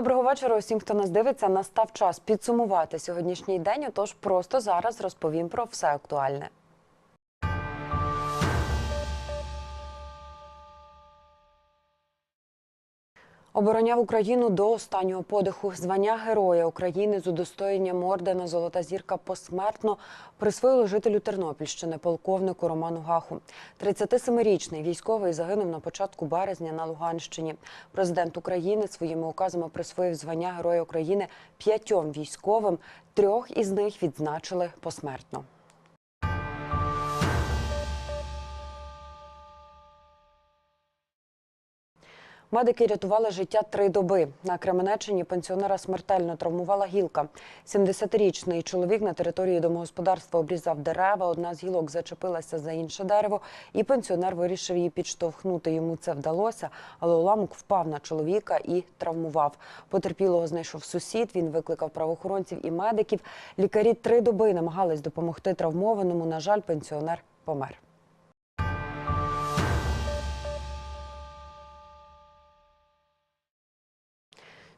Доброго вечора усім, хто нас дивиться. Настав час підсумувати сьогоднішній день. Отож, просто зараз розповім про все актуальне. Обороняв Україну до останнього подиху. Звання Героя України з удостоєнням ордена Золота зірка посмертно присвоїли жителю Тернопільщини, полковнику Роману Гаху. 37-річний військовий загинув на початку березня на Луганщині. Президент України своїми указами присвоїв звання Героя України п'ятьом військовим. Трьох із них відзначили посмертно. Медики рятували життя три доби. На Кременеччині пенсіонера смертельно травмувала гілка. 70-річний чоловік на території домогосподарства обрізав дерева. Одна з гілок зачепилася за інше дерево, і пенсіонер вирішив її підштовхнути. Йому це вдалося, але уламок впав на чоловіка і травмував. Потерпілого знайшов сусід. Він викликав правоохоронців і медиків. Лікарі три доби намагались допомогти травмованому. На жаль, пенсіонер помер.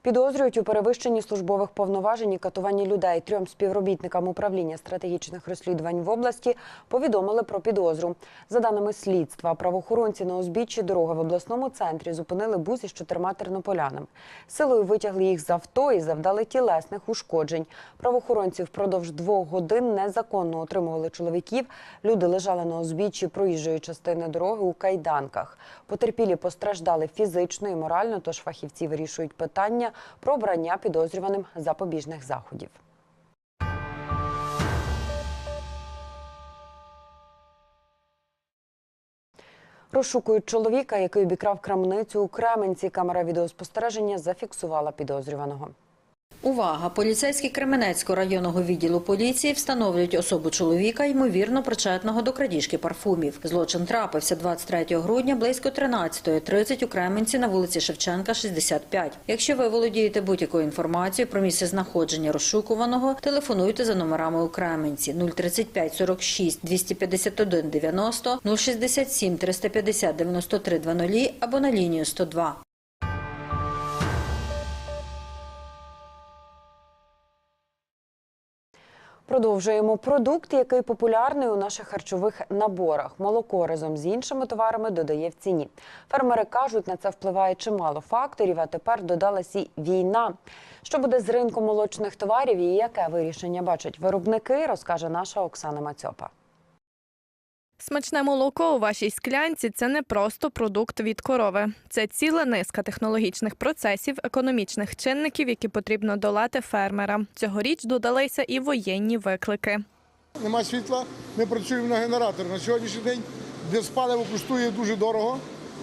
Підозрюють у перевищенні службових повноважень і катуванні людей. Трьом співробітникам управління стратегічних розслідувань в області повідомили про підозру. За даними слідства, правоохоронці на узбіччі дороги в обласному центрі зупинили бус із чотирма тернополянами. Силою витягли їх з авто і завдали тілесних ушкоджень. Правоохоронці впродовж двох годин незаконно отримували чоловіків. Люди лежали на узбіччі проїжджої частини дороги у кайданках. Потерпілі постраждали фізично і морально, тож фахівці вирішують питання про обрання підозрюваним запобіжних заходів. Розшукують чоловіка, який обікрав крамницю у Кременці. Камера відеоспостереження зафіксувала підозрюваного. Увага! Поліцейські Кременецького районного відділу поліції встановлюють особу чоловіка, ймовірно причетного до крадіжки парфумів. Злочин трапився 23 грудня близько 13.30 у Кременці на вулиці Шевченка, 65. Якщо ви володієте будь-якою інформацією про місце знаходження розшукуваного, телефонуйте за номерами у Кременці 035 46 251 90 067 350 93 00 або на лінію 102. Продовжуємо продукт, який популярний у наших харчових наборах. Молоко разом з іншими товарами додає в ціні. Фермери кажуть, на це впливає чимало факторів. А тепер додалась і війна. Що буде з ринком молочних товарів і яке вирішення бачать виробники, розкаже наша Оксана Мацьопа. Смачне молоко у вашій склянці це не просто продукт від корови. Це ціла низка технологічних процесів, економічних чинників, які потрібно долати фермерам. Цьогоріч додалися і воєнні виклики. Нема світла, ми працюємо на генератор. На сьогоднішній день диспаливо коштує дуже дорого,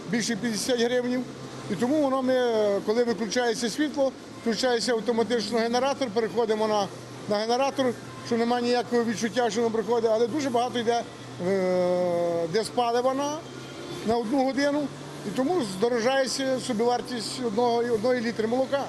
більше 50 гривень. І тому воно ми, коли виключається світло, включається автоматично генератор, переходимо на, на генератор, що немає ніякого відчуття, що воно приходить, але дуже багато йде е, диспалива на, на одну годину. І тому здорожається собівартість одного, одної літри молока.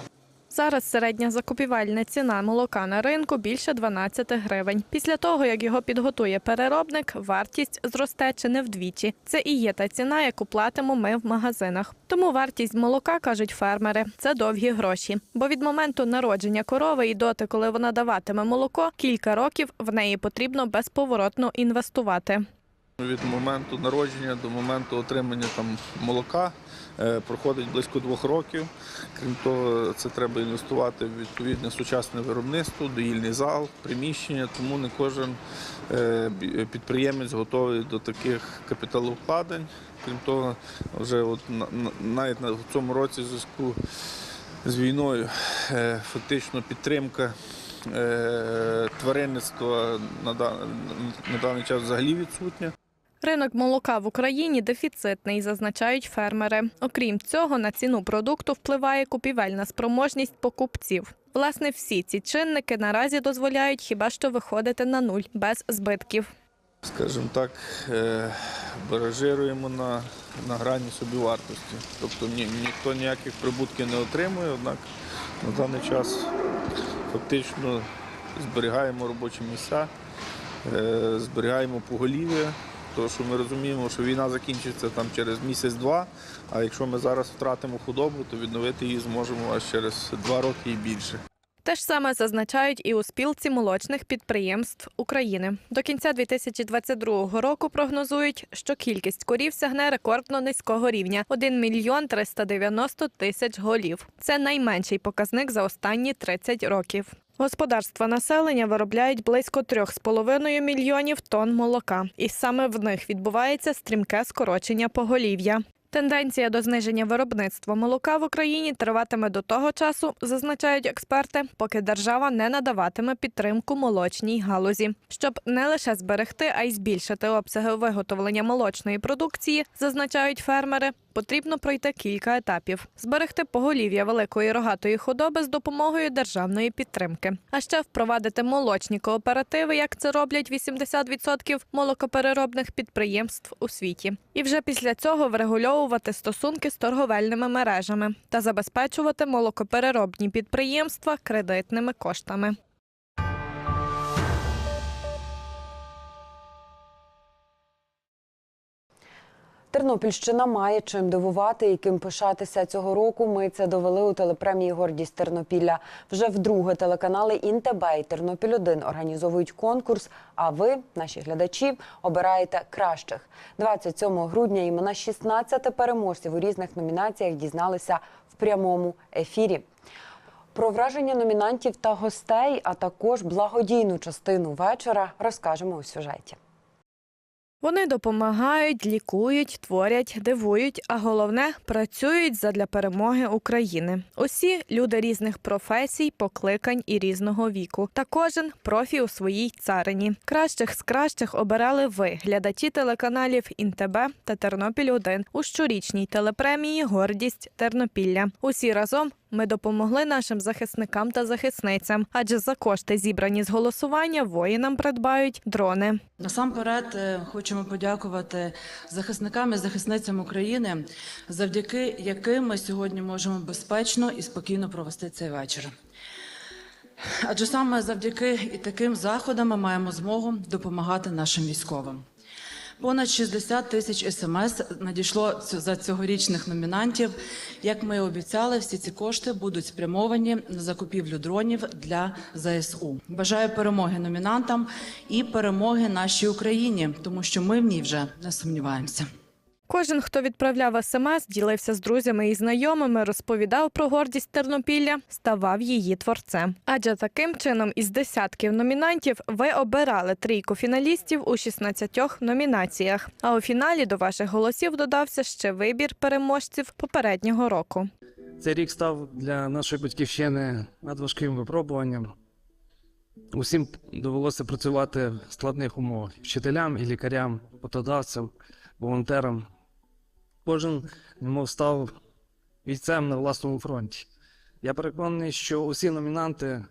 Зараз середня закупівельна ціна молока на ринку більше 12 гривень. Після того, як його підготує переробник, вартість зросте чи не вдвічі. Це і є та ціна, яку платимо ми в магазинах. Тому вартість молока, кажуть фермери, це довгі гроші. Бо від моменту народження корови і доти, коли вона даватиме молоко, кілька років в неї потрібно безповоротно інвестувати. Від моменту народження до моменту отримання там молока проходить близько двох років. Крім того, це треба інвестувати в відповідне сучасне виробництво, доїльний зал, приміщення. Тому не кожен е, підприємець готовий до таких капіталовкладень. Крім того, вже от на- на- навіть на цьому році в зв'язку з війною е, фактично підтримка. е, Тваринництва на на даний час взагалі відсутня. Ринок молока в Україні дефіцитний, зазначають фермери. Окрім цього, на ціну продукту впливає купівельна спроможність покупців. Власне, всі ці чинники наразі дозволяють хіба що виходити на нуль без збитків. скажімо так, е, баражируємо на, на грані собівартості. Тобто ні, ніхто ніяких прибутків не отримує, однак на даний час фактично зберігаємо робочі місця, е, зберігаємо поголів'я тому що ми розуміємо, що війна закінчиться там через місяць-два. А якщо ми зараз втратимо худобу, то відновити її зможемо аж через два роки і більше. Те ж саме зазначають і у спілці молочних підприємств України. До кінця 2022 року прогнозують, що кількість корів сягне рекордно низького рівня 1 мільйон 390 тисяч голів. Це найменший показник за останні 30 років. Господарства населення виробляють близько 3,5 мільйонів тонн молока, і саме в них відбувається стрімке скорочення поголів'я. Тенденція до зниження виробництва молока в Україні триватиме до того часу, зазначають експерти, поки держава не надаватиме підтримку молочній галузі. Щоб не лише зберегти, а й збільшити обсяги виготовлення молочної продукції, зазначають фермери. Потрібно пройти кілька етапів: зберегти поголів'я великої рогатої худоби з допомогою державної підтримки, а ще впровадити молочні кооперативи, як це роблять 80% молокопереробних підприємств у світі. І вже після цього врегульовувати стосунки з торговельними мережами та забезпечувати молокопереробні підприємства кредитними коштами. Тернопільщина має чим дивувати і ким пишатися цього року. Ми це довели у телепремії Гордість Тернопілля. Вже вдруге телеканали Інтеб і Тернопіль 1 організовують конкурс. А ви, наші глядачі, обираєте кращих. 27 грудня імена 16 переможців у різних номінаціях дізналися в прямому ефірі. Про враження номінантів та гостей, а також благодійну частину вечора розкажемо у сюжеті. Вони допомагають, лікують, творять, дивують, а головне працюють задля перемоги України. Усі люди різних професій, покликань і різного віку. Та кожен профі у своїй царині. Кращих з кращих обирали ви, глядачі телеканалів Інтеб та Тернопіль 1 у щорічній телепремії Гордість Тернопілля. Усі разом ми допомогли нашим захисникам та захисницям, адже за кошти, зібрані з голосування, воїнам придбають дрони. Насамперед е, хочемо подякувати захисникам і захисницям України, завдяки яким ми сьогодні можемо безпечно і спокійно провести цей вечір. Адже саме завдяки і таким заходам ми маємо змогу допомагати нашим військовим. Понад 60 тисяч смс надійшло за цьогорічних номінантів. Як ми і обіцяли, всі ці кошти будуть спрямовані на закупівлю дронів для ЗСУ. Бажаю перемоги номінантам і перемоги нашій Україні, тому що ми в ній вже не сумніваємося. Кожен, хто відправляв смс, ділився з друзями і знайомими, розповідав про гордість Тернопілля, ставав її творцем. Адже таким чином із десятків номінантів ви обирали трійку фіналістів у 16 номінаціях. А у фіналі до ваших голосів додався ще вибір переможців попереднього року. Цей рік став для нашої батьківщини надважким випробуванням. Усім довелося працювати в складних умовах вчителям і лікарям, роботодавцям, волонтерам. Кожен немов став війцем на власному фронті. Я переконаний, що усі номінанти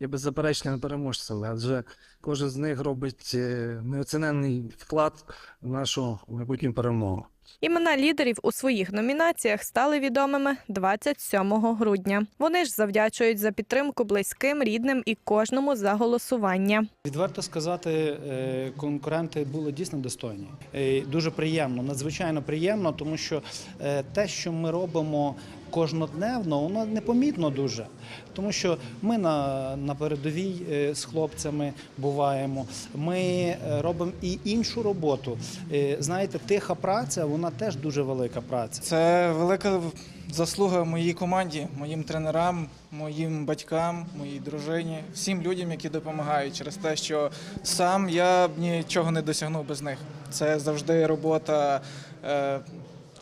є беззаперечними переможцями, адже кожен з них робить е, неоціненний вклад в нашу майбутню перемогу. Імена лідерів у своїх номінаціях стали відомими 27 грудня. Вони ж завдячують за підтримку близьким, рідним і кожному за голосування. Відверто сказати, е, конкуренти були дійсно достойні. Дуже приємно, надзвичайно приємно, тому що е, те, що ми робимо кожнодневно, воно непомітно дуже. Тому що ми на, на передовій е, з хлопцями буваємо. Ми е, робимо і іншу роботу. Е, Знаєте, тиха праця, вона теж дуже велика праця. Це велика заслуга моїй команді, моїм тренерам, моїм батькам, моїй дружині, всім людям, які допомагають через те, що сам я б нічого не досягнув без них. Це завжди робота.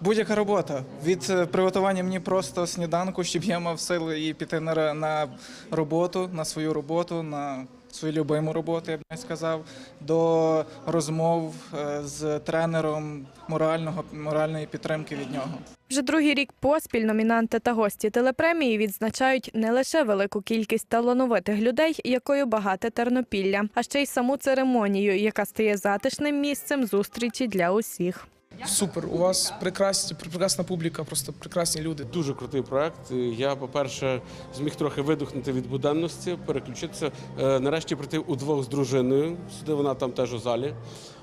Будь-яка робота від е, приготування мені просто сніданку, щоб я мав сили і піти на, на роботу, на свою роботу, на свою любиму роботу, я б не сказав, до розмов е, з тренером морального моральної підтримки від нього. Вже другий рік поспіль номінанти та гості телепремії відзначають не лише велику кількість талановитих людей, якою багате Тернопілля, а ще й саму церемонію, яка стає затишним місцем зустрічі для усіх. Супер, у вас прекрасні, прекрасна публіка, просто прекрасні люди. Дуже крутий проект. Я, по-перше, зміг трохи видухнути від буденності, переключитися. Е, Нарешті прийти удвох з дружиною. Сюди вона там теж у залі.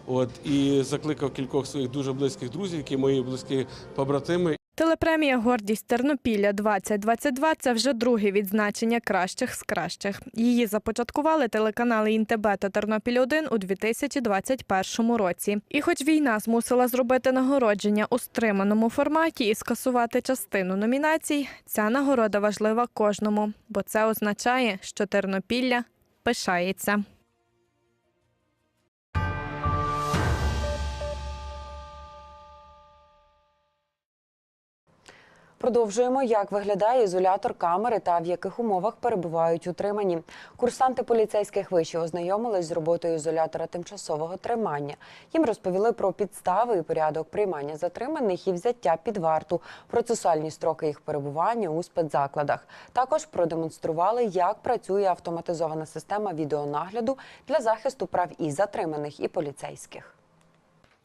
От і закликав кількох своїх дуже близьких друзів, які мої близькі побратими. Телепремія Гордість Тернопілля 2022 це вже друге відзначення кращих з кращих. Її започаткували телеканали Інтебе та Тернопіль 1 у 2021 році. І хоч війна змусила зробити нагородження у стриманому форматі і скасувати частину номінацій, ця нагорода важлива кожному, бо це означає, що Тернопілля пишається. Продовжуємо, як виглядає ізолятор камери та в яких умовах перебувають утримані. Курсанти поліцейських вишів ознайомились з роботою ізолятора тимчасового тримання. Їм розповіли про підстави і порядок приймання затриманих і взяття під варту, процесуальні строки їх перебування у спецзакладах. Також продемонстрували, як працює автоматизована система відеонагляду для захисту прав і затриманих, і поліцейських.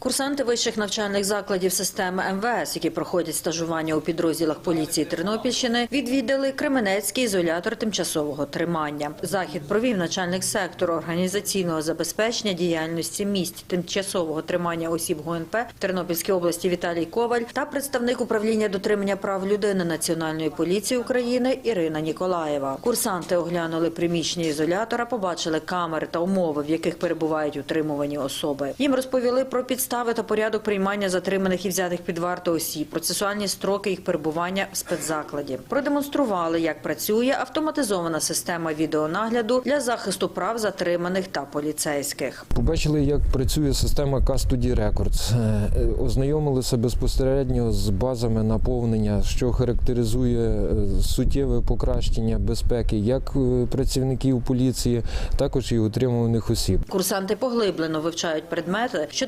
Курсанти вищих навчальних закладів системи МВС, які проходять стажування у підрозділах поліції Тернопільщини, відвідали Кременецький ізолятор тимчасового тримання. Захід провів начальник сектору організаційного забезпечення діяльності місць тимчасового тримання осіб ГУНП в Тернопільській області Віталій Коваль та представник управління дотримання прав людини Національної поліції України Ірина Ніколаєва. Курсанти оглянули приміщення ізолятора, побачили камери та умови, в яких перебувають утримувані особи. Їм розповіли про підстави та порядок приймання затриманих і взятих під варту осіб, процесуальні строки їх перебування в спецзакладі. Продемонстрували, як працює автоматизована система відеонагляду для захисту прав затриманих та поліцейських. Побачили, як працює система Custody Records. Е, Ознайомилися безпосередньо з базами наповнення, що характеризує е, суттєве покращення безпеки як е, працівників поліції, також і утримуваних осіб. Курсанти поглиблено вивчають предмети, що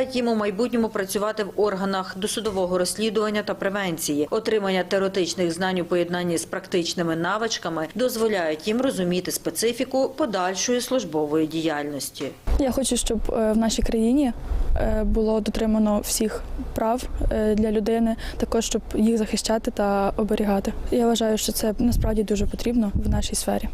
дозволяють їм у майбутньому працювати в органах досудового розслідування та превенції. Отримання теоретичних знань у поєднанні з практичними навичками дозволяють їм розуміти специфіку подальшої службової діяльності. Я хочу, щоб е, в нашій країні е, було дотримано всіх прав е, для людини, також щоб їх захищати та оберігати. Я вважаю, що це насправді дуже потрібно в нашій сфері.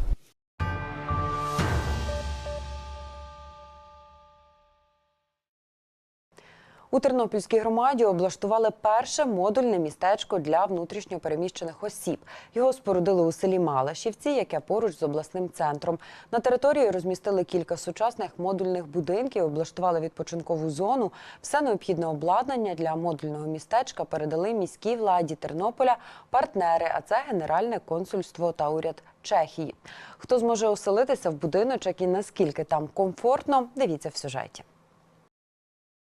У Тернопільській громаді облаштували перше модульне містечко для внутрішньопереміщених осіб. Його спорудили у селі Малашівці, яке поруч з обласним центром. На території розмістили кілька сучасних модульних будинків, облаштували відпочинкову зону. Все необхідне обладнання для модульного містечка передали міській владі Тернополя партнери, а це Генеральне консульство та уряд Чехії. Хто зможе оселитися в будиночок і наскільки там комфортно, дивіться в сюжеті.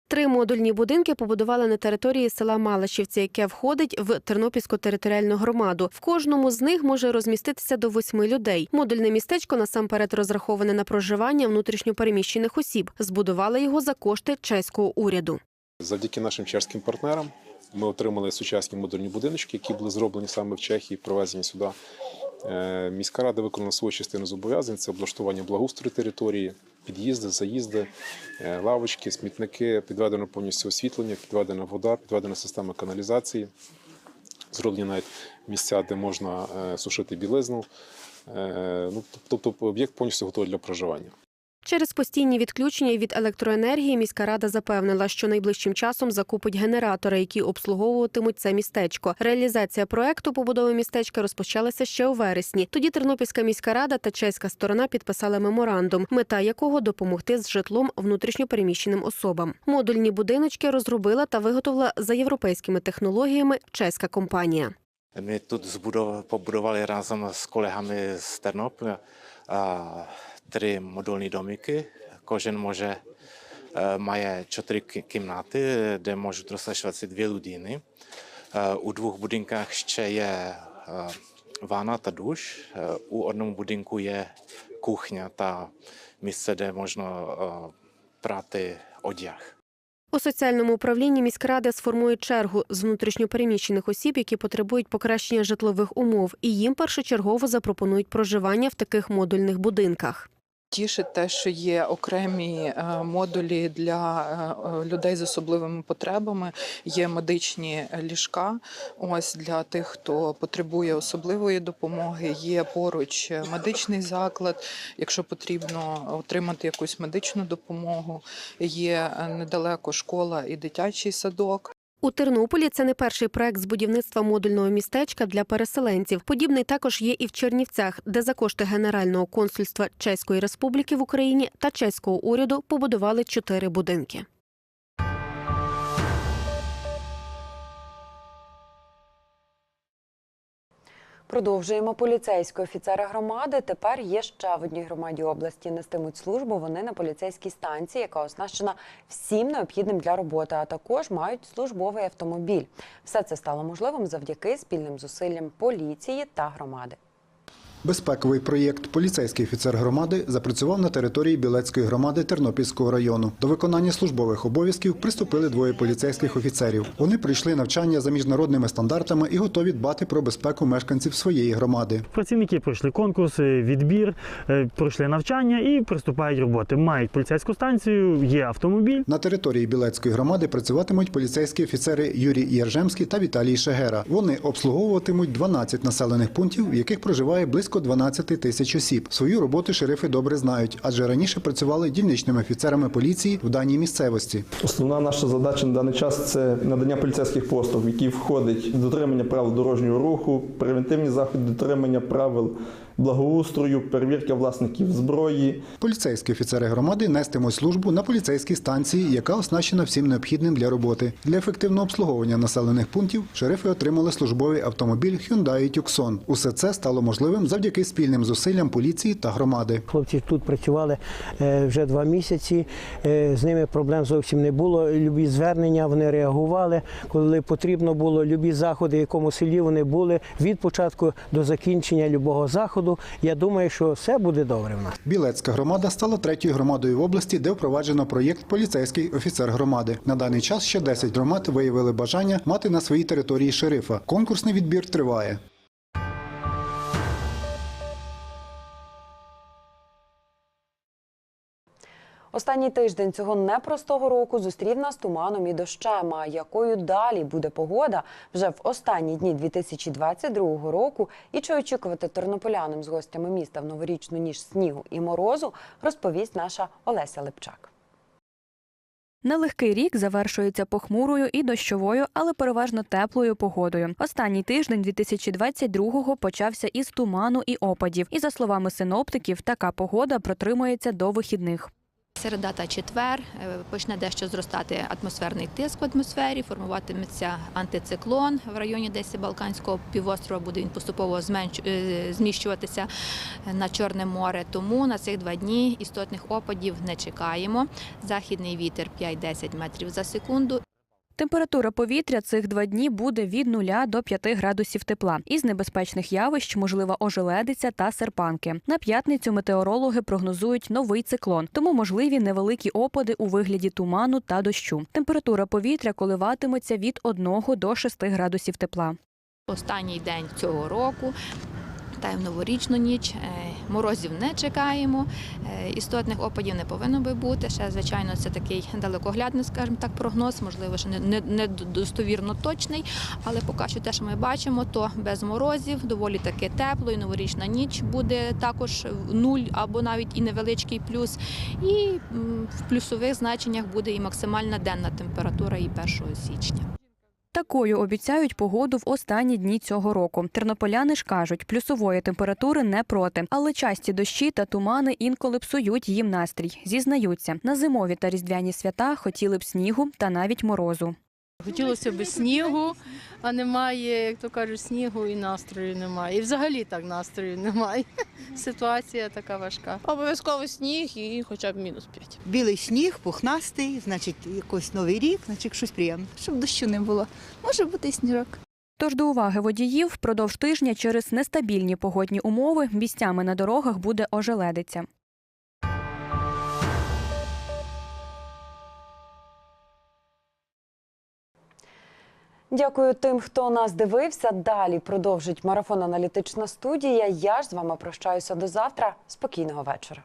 Три модульні будинки побудували на території села Малашівці, яке входить в Тернопільську територіальну громаду. В кожному з них може розміститися до восьми людей. Модульне містечко насамперед розраховане на проживання внутрішньопереміщених осіб. Збудували його за кошти чеського уряду. Завдяки нашим чеським партнерам ми отримали сучасні модульні будиночки, які були зроблені саме в Чехії, привезені сюди. Е, Міська рада виконала свою частину зобов'язань. Це облаштування благоустрою території, під'їзди, заїзди, е, лавочки, смітники, підведено повністю освітлення, підведена вода, підведена система каналізації. Зроблені навіть місця, де можна е, сушити білизну. Е, Ну, тобто об'єкт повністю готовий для проживання. Через постійні відключення від електроенергії міська рада запевнила, що найближчим часом закупить генератори, які обслуговуватимуть це містечко. Реалізація проекту побудови містечка розпочалася ще у вересні. Тоді Тернопільська міська рада та чеська сторона підписали меморандум, мета якого допомогти з житлом внутрішньопереміщеним особам. Модульні будиночки розробила та виготовила за європейськими технологіями чеська компанія. Zbudov, pobudovali razem s kolegami z Ternopoля a, три модульні домики. Кожен може має чотири кімнати, де можуть розташуватися дві людини. У двох будинках ще є ванна та душ. У одному будинку є кухня та місце, де можна прати одяг. У соціальному управлінні міськради сформують чергу з внутрішньопереміщених осіб, які потребують покращення житлових умов, і їм першочергово запропонують проживання в таких модульних будинках. Тішить те, що є окремі е, модулі для е, людей з особливими потребами, є медичні ліжка. Ось для тих, хто потребує особливої допомоги. Є поруч медичний заклад, якщо потрібно отримати якусь медичну допомогу. Є е, недалеко школа і дитячий садок. У Тернополі це не перший проект з будівництва модульного містечка для переселенців. Подібний також є і в Чернівцях, де за кошти Генерального консульства Чеської Республіки в Україні та чеського уряду побудували чотири будинки. Продовжуємо поліцейські офіцери громади. Тепер є ще в одній громаді області. Нестимуть службу вони на поліцейській станції, яка оснащена всім необхідним для роботи, а також мають службовий автомобіль. Все це стало можливим завдяки спільним зусиллям поліції та громади. Безпековий проєкт Поліцейський офіцер громади запрацював на території Білецької громади Тернопільського району. До виконання службових обов'язків приступили двоє поліцейських офіцерів. Вони пройшли навчання за міжнародними стандартами і готові дбати про безпеку мешканців своєї громади. Працівники пройшли конкурси, відбір, е, пройшли навчання і приступають роботи. Мають поліцейську станцію, є автомобіль. На території Білецької громади працюватимуть поліцейські офіцери Юрій Єржемський та Віталій Шегера. Вони обслуговуватимуть 12 населених пунктів, в яких проживає близько 12 тисяч осіб. Свою роботу шерифи добре знають, адже раніше працювали дільничними офіцерами поліції в даній місцевості. Основна наша задача на даний час це надання поліцейських послуг, які входить дотримання правил дорожнього руху, превентивні заходи дотримання правил благоустрою, перевірка власників зброї. Поліцейські офіцери громади нестимуть службу на поліцейській станції, яка оснащена всім необхідним для роботи. Для ефективного обслуговування населених пунктів шерифи отримали службовий автомобіль Hyundai Tucson. Усе це стало можливим завдяки спільним зусиллям поліції та громади. Хлопці тут працювали е, вже два місяці. е, З ними проблем зовсім не було. Любі звернення вони реагували. Коли потрібно було, любі заходи, в якому селі вони були від початку до закінчення любого заходу. Я думаю, що все буде добре в нас. Білецька громада стала третьою громадою в області, де впроваджено проєкт Поліцейський офіцер громади. На даний час ще 10 громад виявили бажання мати на своїй території шерифа. Конкурсний відбір триває. Останній тиждень цього непростого року зустрів нас туманом і дощем. А якою далі буде погода вже в останні дні 2022 року? І чи очікувати тернополянам з гостями міста в новорічну ніж снігу і морозу, розповість наша Олеся Липчак. Нелегкий рік завершується похмурою і дощовою, але переважно теплою погодою. Останній тиждень 2022-го почався із туману і опадів. І за словами синоптиків, така погода протримується до вихідних. Середа та четвер е, почне дещо зростати атмосферний тиск в атмосфері, формуватиметься антициклон в районі десь Балканського півострова. Буде він поступово е, зміщуватися на Чорне море. Тому на цих два дні істотних опадів не чекаємо. Західний вітер 5-10 метрів за секунду. Температура повітря цих два дні буде від 0 до 5 градусів тепла. Із небезпечних явищ можлива ожеледиця та серпанки. На п'ятницю метеорологи прогнозують новий циклон, тому можливі невеликі опади у вигляді туману та дощу. Температура повітря коливатиметься від 1 до 6 градусів тепла. Останній день цього року. Та й в новорічну ніч е, морозів не чекаємо, е, істотних опадів не повинно би бути. Ще, звичайно, це такий далекоглядний, скажімо так, прогноз, можливо, що не, достовірно точний, але поки що те, що ми бачимо, то без морозів, доволі таки тепло, і новорічна ніч буде також нуль або навіть і невеличкий плюс. І в плюсових значеннях буде і максимальна денна температура і 1 січня. Такою обіцяють погоду в останні дні цього року. Тернополяни ж кажуть, плюсової температури не проти, але часті дощі та тумани інколи псують їм настрій. Зізнаються, на зимові та різдвяні свята хотіли б снігу та навіть морозу. Хотілося б снігу, а немає, як то кажуть, снігу і настрою немає. І взагалі так настрою немає. Ситуація така важка. Обов'язково сніг і хоча б мінус 5. Білий сніг, пухнастий, значить, якийсь новий рік, значить щось приємне. Щоб дощу не було. Може бути сніжок. Тож до уваги водіїв впродовж тижня через нестабільні погодні умови місцями на дорогах буде ожеледиця. Дякую тим, хто нас дивився. Далі продовжить марафон аналітична студія. Я ж з вами прощаюся до завтра. Спокійного вечора.